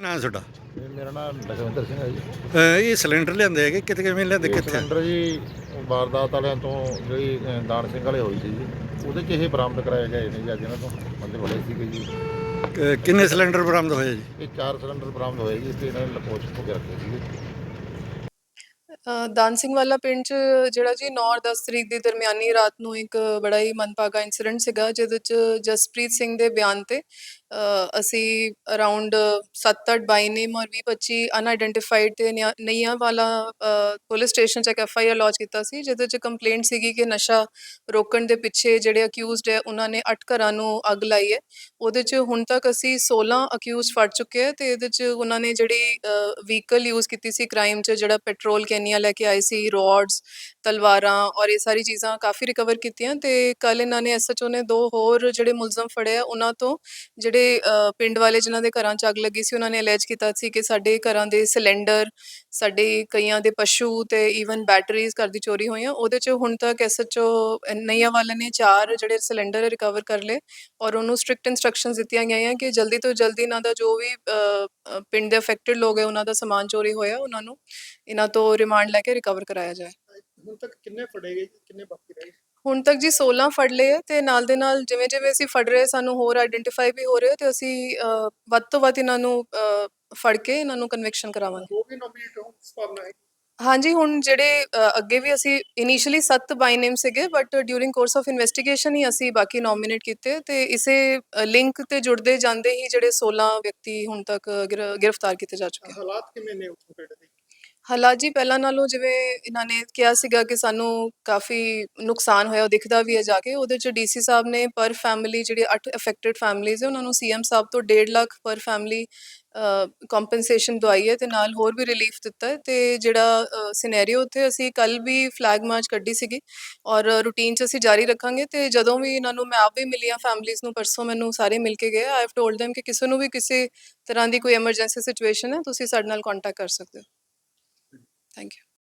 ਨਾਂ ਤੁਹਾਡਾ? ਇਹ ਮੇਰਾ ਨਾਮ ਲਖਵਿੰਦਰ ਸਿੰਘ ਹੈ ਜੀ। ਅਹ ਇਹ ਸਿਲੰਡਰ ਲਿਆਂਦੇ ਹੈਗੇ ਕਿਤੇ ਕਿਵੇਂ ਲਿਆਂਦੇ ਇਹ ਕਿੱਥੇ? ਸਿਲੰਡਰ ਜੀ ਵਾਰਦਾਤ ਵਾਲਿਆਂ ਤੋਂ ਜਿਹੜੀ ਅ, ਦਾਨ ਸਿੰਘ ਵਾਲੇ ਹੋਈ ਸੀ ਜੀ। ਉਹਦੇ 'ਚ ਇਹ ਬਰਾਮਦ ਕਰਾਏ ਗਏ ਨੇ ਜੀ ਅੱਜ ਇਹਨਾਂ ਤੋਂ ਬੰਦੇ ਬੜੇ ਸੀਗੇ ਜੀ। ਅਹ ਕਿੰਨੇ ਸਿਲੰਡਰ ਬਰਾਮਦ ਹੋਏ ਜੀ? ਇਹ ਚਾਰ ਸਿਲੰਡਰ ਬਰਾਮਦ ਹੋਏ ਜੀ ਤੇ ਇਹਨਾਂ ਨੇ ਲਕੋਚ ਹੋ ਕੇ ਰੱਖੇ ਸੀਗੇ। ਦਾਨ ਸਿੰਘ ਵਾਲਾ ਪਿੰਡ ਚ ਜਿਹੜਾ ਜੀ 9 ਔਰ 10 ਤਰੀਕ ਦੀ ਦਰਮਿਆਨੀ ਰਾਤ ਨੂੰ ਇੱਕ ਬੜਾ ਹੀ ਮੰਦਭਾਗਾ ਇਨਸੀਡੈਂਟ ਸੀਗਾ ਜਿਹਦੇ ਚ ਜਸਪ੍ਰੀਤ ਸਿੰਘ ਦੇ ਬਿਆਨ ਤੇ ਅ, ਅਸੀਂ ਅਰਾਊਂਡ 7-8 ਬਾਈ ਨੇਮ ਔਰ 20-25 ਅਨਆਇਡੈਂਟੀਫਾਈਡ ਤੇ ਨਿਆ- ਨਈਆਂ ਵਾਲਾ ਅ, ਪੁਲਿਸ ਸਟੇਸ਼ਨ ਚ ਇੱਕ ਐਫ ਆਈ ਆਰ ਲੌਂਚ ਕੀਤਾ ਸੀ ਜਿਹਦੇ ਚ ਕੰਪਲੇਂਟ ਸੀਗੀ ਕਿ ਨਸ਼ਾ ਰੋਕਣ ਦੇ ਪਿੱਛੇ ਜਿਹੜੇ ਅਕਿਊਜ਼ਡ ਹੈ ਉਹਨਾਂ ਨੇ 8 ਘਰਾਂ ਨੂੰ ਅੱਗ ਲਾਈ ਹੈ। ਉਹਦੇ ਚ ਹੁਣ ਤੱਕ ਅਸੀਂ 16 ਅਕਿਊਜ਼ ਫੜ ਚੁੱਕੇ ਹਾਂ ਤੇ ਇਹਦੇ ਚ ਉਹਨਾਂ ਨੇ ਜਿਹੜੀ ਵਹੀਕਲ ਯੂਜ਼ ਕੀਤੀ ਸੀ ਕ੍ਰਾਈਮ ਚ ਜਿਹੜਾ ਪੈਟਰੋਲ ਕੈਨੀਆਂ ਲੈ ਕੇ ਆਏ ਸੀ ਰੋਡਸ ਤਲਵਾਰਾਂ ਔਰ ਇਹ ਸਾਰੀ ਚੀਜ਼ਾਂ ਕਾਫੀ ਰਿਕਵਰ ਕੀਤੀਆਂ ਤੇ ਕੱਲ ਇਹਨਾਂ ਨੇ ਐਸਐਚਓ ਨੇ ਦੋ ਹੋਰ ਜਿਹੜੇ ਮੁਲਜ਼ਮ ਫੜੇ ਆ ਉਹਨਾਂ ਤੋਂ ਜਿਹੜੇ ਅ, ਪਿੰਡ ਵਾਲੇ ਜਿਨ੍ਹਾਂ ਦੇ ਘਰਾਂ 'ਚ ਅੱਗ ਲੱਗੀ ਸੀ ਉਹਨਾਂ ਨੇ ਅਲੈਜ ਕੀਤਾ ਸੀ ਕਿ ਸਾਡੇ ਘਰਾਂ ਦੇ ਸਿਲੰਡਰ ਸਾਡੇ ਕਈਆਂ ਦੇ ਪਸ਼ੂ ਤੇ ਈਵਨ ਬੈਟਰੀਜ਼ ਘਰ ਦੀ ਚੋਰੀ ਹੋਈਆਂ, ਉਹਦੇ 'ਚ ਹੁਣ ਤੱਕ ਐਸਐਚਓ ਨਈਆਂ ਵਾਲੇ ਨੇ ਚਾਰ ਜਿਹੜੇ ਸਿਲੰਡਰ ਰਿਕਵਰ ਕਰ ਲਏ ਔਰ ਉਹਨੂੰ ਸਟ੍ਰਿਕਟ ਇਨਸਟਰਕਸ਼ਨਸ ਦਿੱਤੀਆਂ ਗਈਆਂ ਕਿ ਜਲਦੀ ਤੋਂ ਜਲਦੀ ਇਹਨਾਂ ਦਾ ਜੋ ਵੀ ਪਿੰਡ ਦੇ ਅਫੈਕਟਡ ਲੋਕ ਹੈ, ਉਹਨਾਂ ਦਾ ਸਮਾਨ ਚੋਰੀ ਹੋਇਆ, ਉਹਨਾਂ ਨੂੰ ਇਹਨਾਂ ਤੋਂ ਰਿਮਾਂਡ ਲੈ ਕੇ ਰਿਕਵਰ ਕਰਾਇਆ ਜਾਏ। ਹੁਣ ਤੱਕ ਕਿੰਨੇ ਫੜੇ ਗਏ, ਕਿੰਨੇ ਬਾਕੀ ਰਹਿ ਗਏ? ਹੁਣ ਤੱਕ ਜੀ 16 ਫੜ ਲਏ ਹੈ ਤੇ ਨਾਲ ਦੇ ਨਾਲ ਜਿਵੇਂ ਜਿਵੇਂ ਅਸੀਂ ਫੜ ਰਹੇ ਸਾਨੂੰ ਹੋਰ ਆਇਡੈਂਟੀਫਾਈ ਵੀ ਹੋ ਰਹੇ ਤੇ ਅਸੀਂ ਵੱਧ ਤੋਂ ਵੱਧ ਇਹਨਾਂ ਨੂੰ ਫੜ ਕੇ ਇਹਨਾਂ ਨੂੰ ਕਨਵਿਕਸ਼ਨ ਕਰਾਵਾਂਗੇ। ਉਹ ਵੀ ਨੋਮੀਨੇਟ ਹੋਣ ਦੀ ਸੰਭਾਵਨਾ ਹੈ ਹਾਂਜੀ ਹੁਣ ਜਿਹੜੇ ਅ, ਅੱਗੇ ਵੀ ਅਸੀਂ ਇਨੀਸ਼ੀਅਲੀ 7 ਬਾਈ ਨੇਮ ਸੀਗੇ but during course of investigation ਹੀ ਅਸੀਂ ਬਾਕੀ ਨੋਮੀਨੇਟ ਕੀਤੇ ਤੇ ਇਸੇ ਲਿੰਕ ਤੇ ਜੁੜਦੇ ਜਾਂਦੇ ਹੀ ਜਿਹੜੇ 16 ਵਿਅਕਤੀ ਹੁਣ ਤੱਕ ਗ੍ਰਿ- ਗ੍ਰਿਫਤਾਰ ਕੀਤੇ ਜਾ ਚੁੱਕੇ ਹਨ ਹਾਲਾਤ ਕਿਵੇਂ ਨੇ ਉੱਥੋਂ ਪਿੰਡ ਦੇ ਹਾਲਾਤ ਜੀ ਪਹਿਲਾਂ ਨਾਲੋਂ ਜਿਵੇਂ ਇਹਨਾਂ ਨੇ ਕਿਹਾ ਸੀਗਾ ਕਿ ਸਾਨੂੰ ਕਾਫੀ ਨੁਕਸਾਨ ਹੋਇਆ, ਉਹ ਦਿਖਦਾ ਵੀ ਹੈ ਜਾ ਕੇ। ਉਹਦੇ ਚ ਡੀਸੀ ਸਾਹਿਬ ਨੇ ਪਰ ਫੈਮਿਲੀ ਜਿਹੜੀ 8 ਅਫੈਕਟਡ ਫੈਮਿਲੀਜ਼ ਹੈ ਉਹਨਾਂ ਨੂੰ ਸੀਐਮ ਸਾਹਿਬ ਤੋਂ 1.5 ਲੱਖ ਪਰ ਫੈਮਿਲੀ ਕੰਪਨਸੇਸ਼ਨ ਦਵਾਈ ਹੈ ਤੇ ਨਾਲ ਹੋਰ ਵੀ ਰਿਲੀਫ ਦਿੱਤਾ ਹੈ ਤੇ ਜਿਹੜਾ ਸਿਨੈਰੀਓ ਉੱਥੇ ਅਸੀਂ ਕੱਲ ਵੀ ਫਲੈਗ ਮਾਰਚ ਕੱਢੀ ਸੀਗੀ ਔਰ ਰੂਟੀਨ ਚ ਅਸੀਂ ਜਾਰੀ ਰੱਖਾਂਗੇ ਤੇ ਜਦੋਂ ਵੀ ਇਹਨਾਂ ਨੂੰ ਮੈਂ ਆਪ ਵੀ ਮਿਲੀ ਮਿਲੀਆਂ ਫੈਮਿਲੀਜ਼ ਨੂੰ, ਪਰਸੋਂ ਮੈਨੂੰ ਸਾਰੇ ਮਿਲ ਕੇ ਗਏ। ਆਈ ਹੈਵ ਟੋਲਡ them ਕਿ ਕਿਸੇ ਨੂੰ ਵੀ ਕਿਸੇ ਤਰ੍ਹਾਂ ਦੀ ਕੋਈ ਐਮਰਜੈਂਸੀ ਸਿਚੁਏਸ਼ਨ ਹੈ, ਤੁਸੀਂ ਸਾਡੇ ਨਾਲ ਕੰਟੈਕਟ ਕਰ ਸਕਦੇ ਹੋ। Thank you.